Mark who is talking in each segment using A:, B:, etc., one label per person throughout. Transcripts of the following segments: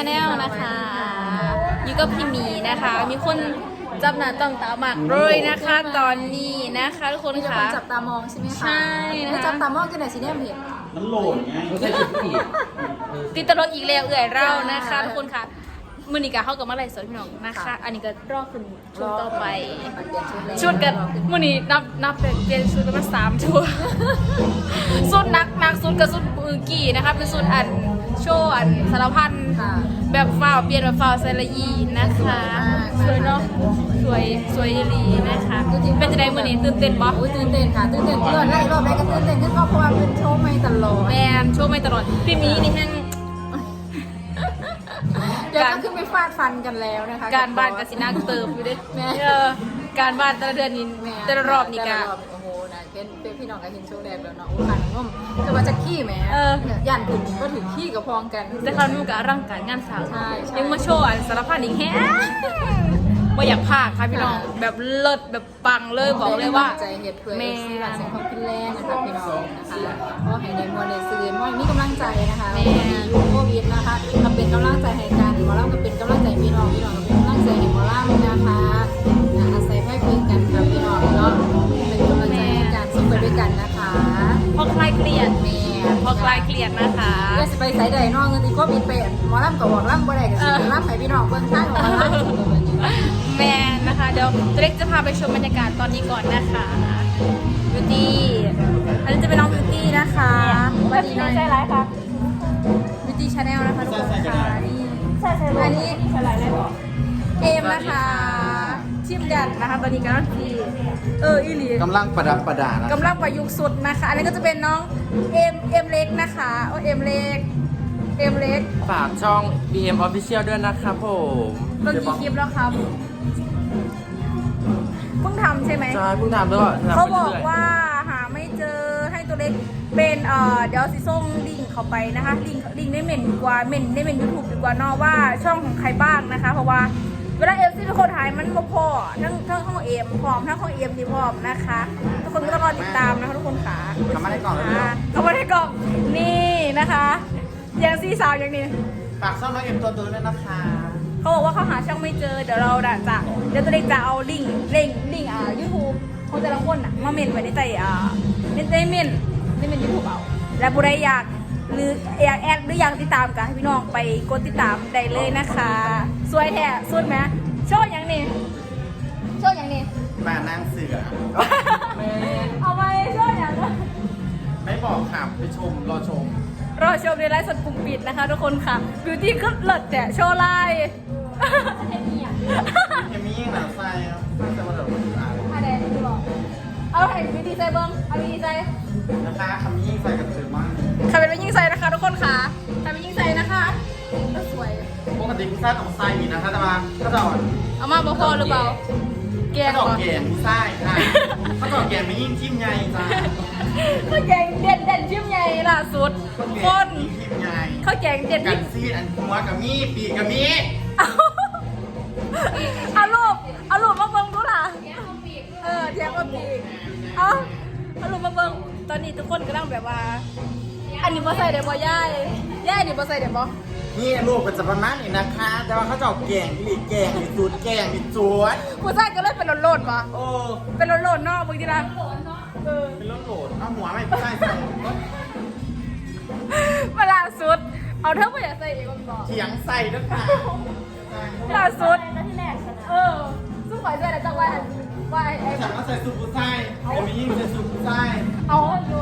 A: าแนลนะคะอยู่กับพี่หมีนะคะ มีคนจับหน้าต้องตามากเลยนะคะ ตอนนี้นะคะทุกคน
B: มีแต่ค
A: ค่ะ
B: นจับตามองใช่ไหมคะ
A: ใช่นะคะ
B: แล้วจับตามองกันไหนสิเนี่ยเห็น
C: มันโหลดไง
D: ไม่ใช่จุดผิด
A: ติดตลกอีกแล้วเอื่อยเร่านะคะทุกคนค่ะ มือนี้ก็เข้ากับมาไลฟ์สดพี่น้องนะคะ อันนี้ก็รอบคุณชุดต่อไป
B: เปลี่ยนชุดเลย
A: ชุดกันมือนี้นับนับเป็นเปลี่ยนชุดกันมาสามชุดสุดนักนักสุดกับสุดมือกี่นะคะเป็นสุดอันโชว์อันสารพัน
B: ค่ะ
A: แบบฟาวเปลี่ยนแบบฟาวเซรยีนะคะสวยเนาะสวยสวยอีหลีนะคะเป็นจะได้มือนี้ตื่นเต้นปะ
B: อุ้ยตื่นเต้นค่ะตื่นเต้นเลื่อนไล่รอบแรกก็ตื่นเต้นขึ้นก็เพราะว่าเป็นโชว์ไม่ตลอด
A: แมนโชว์ไม่ตลอดพี่หมีนี่แห้ง
B: เดี๋ยวก็ขึ้นไปฟาดฟันกันแล้วนะคะ
A: การบ้านกับสินักเติมอยู่เด้
B: แม่
A: เออการบ้านแต่ละเดือนนี้
B: แม่
A: แต่ละรอบนี่
B: แต่
A: กะ
B: ละรอบโอ้โหนะเป็นเป็นพี่น้องกับเห็นโชว์แรกแล้วเนาะโอ้ขันง่มแต่ว่าจะขี้แหม
A: เออ
B: ย่านถึงก็ถึงขี้กับพองกัน
A: แต่คราวนู้นกับร่างกายงานสาว
B: ใช่ใช่
A: ยังมาโชว์อันสารพัดอีกแฮะว่าอยากพากค่ะพี่น้องแบบเลิศแบบปังเลยบอกเลยว่า
B: ใจเหตุเพื่อ
A: แม่
B: ซีรันเสียงของพี่แรงนะคะพี่น้องนะคะเพราะให้ในมวลในสื่อมวยมีกำลังใจนะคะ
A: แม่
B: ยุคโควิด ใส่ใดเนอกเงินที่โควิดไปหมอลำกับหมอลำบ่ได้ก็สิไปลำให้พี่น้องเบิ่งทางของหมอลำ
A: แมนนะคะเดี๋ยวตัวเล็กจะพาไปชมบรรยากาศตอนนี้ก่อนนะคะบิวตี้อันนี้จะเป็นน้องบิวตี้นะคะสวัสดีหน่อย
E: ใช่ไรคะ
A: บิวตี้ชาแนลนะคะทุกคนค่ะนี่
E: ใช่ใช่
A: อันนี้
E: ใช่ไรไรบอก
A: เอมนะคะ ชิมกันนะคะตอนนี้กำลังที่เอออีหลี
C: กำลังประดับประดานะ
A: กำลังประยุกต์สุดนะคะ อันนี้ก็จะเป็นน้องเอ็มเอ็มเล็กนะคะโอ้เอ็มเล็กเอ็มเล็ก
D: ฝากช่อง BM Official ด้วยนะครับผม
A: ลงกี่คลิปแล้วครับเพิ่งทำใช่ไหม
D: ใช่เพิ่งทำด้วย
A: เขาบอกว่าหาไม่เจอให้ตัวเล็กเป็นเอ่อเดี๋ยวสิส่งลิงก์เข้าไปนะคะลิงก์ลิงก์ในเมนดีกว่าเมนในเมนยูทูบดีกว่าเนอะว่าช่องของใครบ้างนะคะ เพราะว่า เวลาเอฟซีเป็นคนถ่ายมันบ่พอทั้งทั้งของเอ็มพร้อมทั้งของเอ็มที่พร้อมนะคะ ทุกคนก็ต้องรอติดตามนะคะทุกคนค่ะ
C: ทำมาได้ก่อนเลย
A: อ่าเข้ามาในกล่องนี่นะคะอย่างซีสาวอย่างนี้
C: ฝากช่องน้องเอ็มตัวตัวด้วยนะคะ
A: เขาบอกว่าเขาหาช่องไม่เจอเดี๋ยวเราน่ะจะเดี๋ยวตัวเล็กจะเอาลิงก์ลิงก์ลิงก์อ่ายูทูบของแต่ละคนอะมาเมนไว้ในใจอ่าในในเมนในเมนยูทูบเอาและผู้ใดอยาก หรืออยากแอดหรืออยากติดตามกันให้พี่น้องไปกดติดตามได้เลยนะคะ สวยแท้สุดไหมโชว์อย่างนี้โชว์อย่างนี้
C: บ้านนางเสือ
A: เอาไปโชว์อย่างนี้
C: ไม่บอกค่ะไปชมรอชม
A: รอชมในไลฟ์สดกลุ่มปิดนะคะทุกคนค่ะบิวตี้ขึ้นเลิศเนี่ยโชว์ไลน์
C: เอมี่หนาไส้ครับแต่ว่าเดี๋ยวอ่าน
A: อะไรดูหรอเอาให้วิธีใจเบิ้งเอาวิธีใจ
C: นะคะคำนี้ใส่กับเสือมาก
A: ใครเป็นวิธีใจนะคะ ทุกคนค่ะใครเป็นวิธีใจนะคะก็สวย
C: ปกติพิซซ่าต้องไส้มีนะคะแต่ว่าถ้าจะอ่อน
A: เอามาบ่พอหรือเปล่า แกง
C: ถ้าจะ
A: เหร
C: อ่อ
A: อน
C: แกงพิซซ่าค่ะถ้าจะอ่อนแกงไม่ยิ่งจิ้มไงจ้า
A: ข้าวแกงเด่นเด่นชิมใหญ่ล่าสุด
C: ข้าวแก
A: ค
C: ง
A: น
C: ยิ่งจิ้มไง
A: ข้าวแกงเด่น
C: กั
A: ชิ
C: น
A: ม
C: ซีดอันหัวกับมีปีกกับมี
A: เอาเอารูปเอารูปมาเบิ้งดูล่ะเออเทียบกับปีกเอาเอารูปมาเบิ้งตอนนี้ทุกคนกำลังแบบว่า อันนี้บ่ใส่เดี๋ยวบ่ย่ายย่ายอันนี้บ่ใส่เดี๋ยวบ่
C: นี่ลูกเป็นจะประมาณนี้นะคะ แต่ว่าเขาจะเอาแกงอีแกงอีสูตรแกงอีจวด
A: ผู้ชายก็เลยเป็นโลดๆบ่
C: โอ้
A: เป็นโลดๆเนาะบางทีนะเออ
C: เป็นรถโหลดเอาหัวไม่ใช่ใส่
A: เวลาสุด เอาเท่าไปอย่าใส่เองก่อน
C: เถียงใส่ด้วยค่ะ
A: เวลาสุด
E: แล้วที่แรกชนะ
A: เออสู้ข่อยใส่แล้วจังว่าว่าไอ้
C: ฉันก็ใส่สูตรผู้ชายไอ้มียิ่งใส่สูตรผู้ชาย
A: เอาดู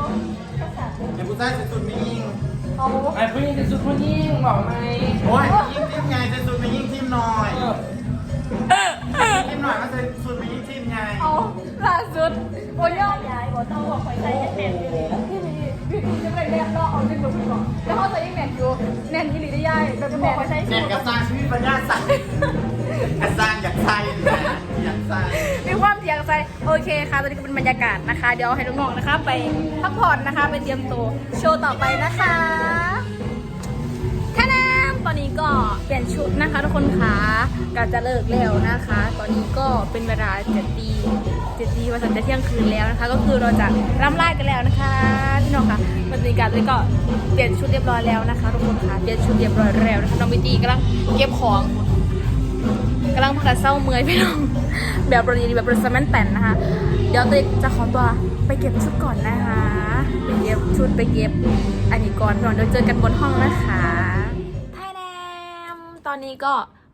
C: ไอ้ผู้ชายใส่สูตรมียิ่ง
A: เอา
D: ไอ้ผู้หญิงเป็นสุดผู้หญิงบอกไหม
C: โอ้ยยิ่งทิมไงใส่สูตรมียิ่งทิมหน่อยทิมหน่อยก็ใส่สูตรมียิ่งทิมไง
A: เอาล่าสุดโอ้ยยอม
E: ย้ายบอกต้องบอกคอยใจเห็นเป็นอยู่เลย
A: พี่มีพี่มีจะเป็นแนนรอเอาดึงดูพี่ก่อนแล้วเขาใส่ยังแนนอยู่แนนที่หลีได้ย่ายแบบแนน
E: คอยใช้
C: เน็ตกระสร้างชีวิตปัญญาใส่ กระสร้างอยากใส่อยากใส่
A: มีความเสียงใจโอเคค่ะตอนนี้ก็เป็นบรรยากาศนะคะ เดี๋ยวให้น้องๆนะคะ ไปพักผ่อนนะคะ ไปเตรียมตัวโชว์ต่อไปนะคะท่าน้ำไป
F: อนนี้ก็เปลี่ยนชุดนะคะ ทุกคนคะก็จะเลิกแล้วนะคะ ตอนนี้ก็เป็นเวลาเจ็ดตีเจ็ดตีวันจะเที่ยงคืนแล้วนะคะ ก็คือเราจะร่ำลากันแล้วนะคะพี่น้องค่ะวันนี้การเลยก็เปลี่ยนชุดเรียบร้อยแล้วนะคะทุกคนค่ะเปลี่ยนชุดเรียบร้อยแล้วนะคะน้องวิตีกำลังเก็บของ กำลังพักกันเศร้าเมื่อยพี่น้องแบบบริแบบบริสแมนแตนนะคะ เดี๋ยวตัวจะขอตัวไปเก็บชุดก่อนนะคะไปเก็บชุดไปเก็บอันนี้ก่อนก่อนเดี๋ยวเจอกันบนห้องนะคะไทยแลมตอนนี้ก็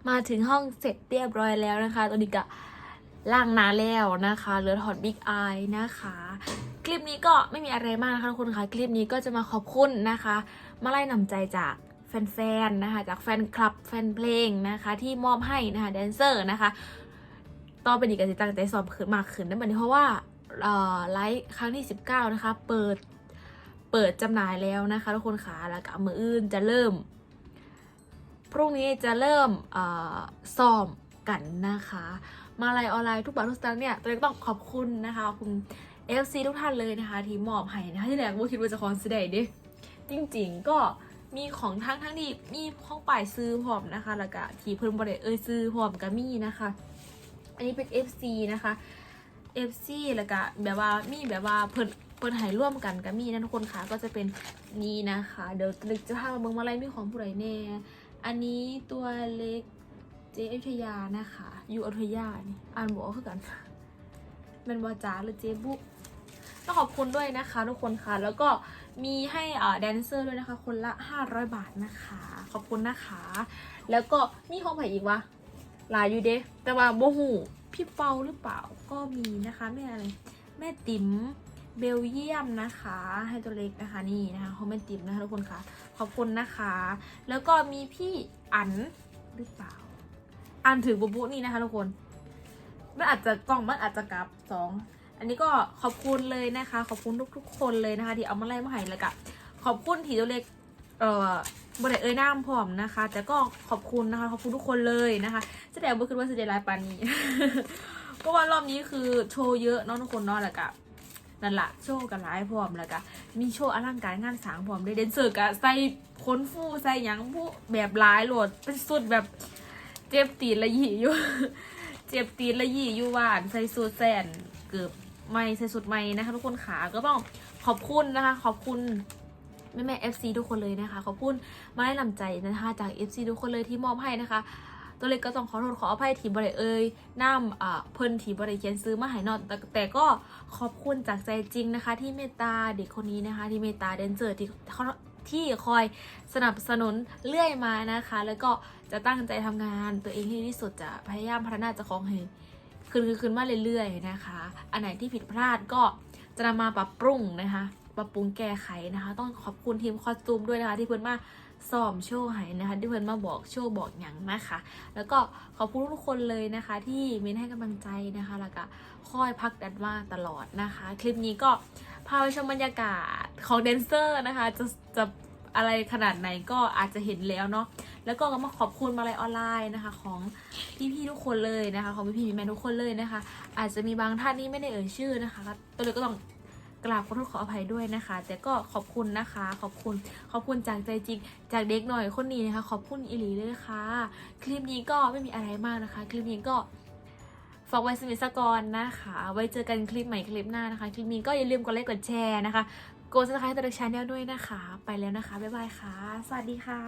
F: มาถึงห้องเสร็จเรียบร้อยแล้วนะคะ ตอนนี้ก็ล่างหนาแล้วนะคะเหลือถอดบิ๊กอายนะคะ คลิปนี้ก็ไม่มีอะไรมากนะคะทุกคนค่ะ คลิปนี้ก็จะมาขอบคุณนะคะ มาไล่นำใจจาก แฟนๆนะคะ จากแฟนคลับแฟนเพลงนะคะ ที่มอบให้นะคะแดนเซอร์นะคะต่อไปนี้ก็จะตั้งใจสอบขึ้นมากขึ้นนั่นหมายถึงเพราะว่าไลฟ์ครั้งที่ 19 นะคะ เปิดเปิดจำหน่ายแล้วนะคะทุกคนค่ะแล้วก็มืออื่นจะเริ่ม พรุ่งนี้จะเริ่มเอ่อซ้อมกันนะคะ มาลายออนไลน์ทุกบาททุกสตางค์เนี่ยตัวเองต้องขอบคุณนะคะขอบคุณ FC ทุกท่านเลยนะคะ ที่มอบให้นะคะที่แรกว่าคิดว่าจะคอนเสิเดย์ดิจริง ๆ ก็ มีของทั้งทั้งที่มีข้องป่ายซื้อพร้อมนะคะ แล้วก็ที่เพิ่นบริเอยซื้อพร้อมก็มีนะคะ อันนี้เป็น FC นะคะ FC แล้วก็แบบว่ามีแบบว่าเพิ่นเพิ่นให้ร่วมกันก็มีนะทุกคนค่ะก็จะเป็นนี้นะคะ เดี๋ยวตึกจะพามาเบิ่งมาอะไรมีของผู้ใดแน่ อันนี้ตัวเล็กเจอยุธยานะคะ อยู่อยุธยานี่อ่านบอกคือกันเป็นบอจาหรือเจบุ ต้องขอบคุณด้วยนะคะ ทุกคนค่ะ แล้วก็มีให้แดนเซอร์ด้วยนะคะ คนละ 500 บาทนะคะ ขอบคุณนะคะ แล้วก็มีของไผ่อีกวะหลายอยู่เด้แต่ว่าโบหูพี่เปาหรือเปล่าก็มีนะคะแม่อะไรแม่ติ๋มเบลเยียมนะคะให้ตัวเล็กนะคะนี่นะคะเขาแม่ติ๋มนะคะทุกคนค่ะ ขอบคุณนะคะ แล้วก็มีพี่อันหรือเปล่า อันถือบุบุนี่นะคะทุกคนมันอาจจะกล้องมันอาจจะกลับสอง อันนี้ก็ขอบคุณเลยนะคะ ขอบคุณทุกๆ คนเลยนะคะ ที่เอามาไล่มาให้แล้วก็ขอบคุณทีตัวเล็กเอ่อบริเอ่ยน้ำพร้อมนะคะ แต่ก็ขอบคุณนะคะ ขอบคุณทุกคนเลยนะคะแสดงว่าคือว่าแสดลายปานนี้เพราะว่ารอบนี้คือโชว์เยอะเนาะทุกคนเนาะแล้วก็นั่นแหละโชว์กันหลายพร้อมแล้วก็มีโชว์อลังการงานสางพร้อมได้เดนเซอร์ก็ใส่ขนฟูใส่ยังผู้แบบหลายโหลดเป็นสุดแบบเจ็บตีนละยี่อยู่ เจ็บตีนละยี่อยู่หวานใส่สูทแสนเกือบ ไม่ใส่สุดไม่นะคะ ทุกคนขาก็ต้องขอบคุณนะคะ ขอบคุณแม่แม่ FC ทุกคนเลยนะคะ ขอบคุณมาได้นำใจนะคะจาก FC ทุกคนเลยที่มอบให้นะคะ ตัวเล็กก็ต้องขอโทษขออภัยทีบริเอ่ยน้ำอ่าเพิ่นทีบริเขียนซื้อมาให้นอนแต่แต่ก็ขอบคุณจากใจจริงนะคะ ที่เมตตาเด็กคนนี้นะคะ ที่เมตตาแดนเซอร์ที่เขาที่คอยสนับสนุนเรื่อยมานะคะ แล้วก็จะตั้งใจทำงานตัวเองให้ดีที่สุดจะพยายามพัฒนาเจะของให้ คืนคืนคืนมาเรื่อยๆนะคะ อันไหนที่ผิดพลาดก็จะนำมาปรับปรุงนะคะ ปรับปรุงแก้ไขนะคะ ต้องขอบคุณทีมคอสตูมด้วยนะคะ ที่เพื่อนมาซ้อมโชว์ให้นะคะ ที่เพื่อนมาบอกโชว์บอกอย่างนะคะ แล้วก็ขอบคุณทุกคนเลยนะคะ ที่เมนให้กำลังใจนะคะ แล้วก็คอยพักดันมาตลอดนะคะ คลิปนี้ก็พาไปชมบรรยากาศของแดนเซอร์นะคะ จะจะ อะไรขนาดไหนก็อาจจะเห็นแล้วเนาะแล้วก็มาขอบคุณมาลัยออนไลน์นะคะ ของพี่ๆทุกคนเลยนะคะ ของพี่ๆแม่ทุกคนเลยนะคะ อาจจะมีบางท่านที่ไม่ได้เอ่ยชื่อนะคะตัวเลยก็ต้องกราบขอโทษขออภัยด้วยนะคะ แต่ก็ขอบคุณนะคะ ขอบคุณ ขอบคุณจากใจจริง จากเด็กหน่อยคนนี้นะคะ ขอบคุณอิหลีเลยค่ะ คลิปนี้ก็ไม่มีอะไรมากนะคะ คลิปนี้ก็ ฝากไว้สมิสกอนนะคะ ไว้เจอกันคลิปใหม่คลิปหน้านะคะ คลิปนี้ก็อย่าลืมกดไลค์กดแชร์นะคะ กดซับสไครต์ตัวชาแนลด้วยนะคะ ไปแล้วนะคะ บ๊ายบายค่ะ สวัสดีค่ะ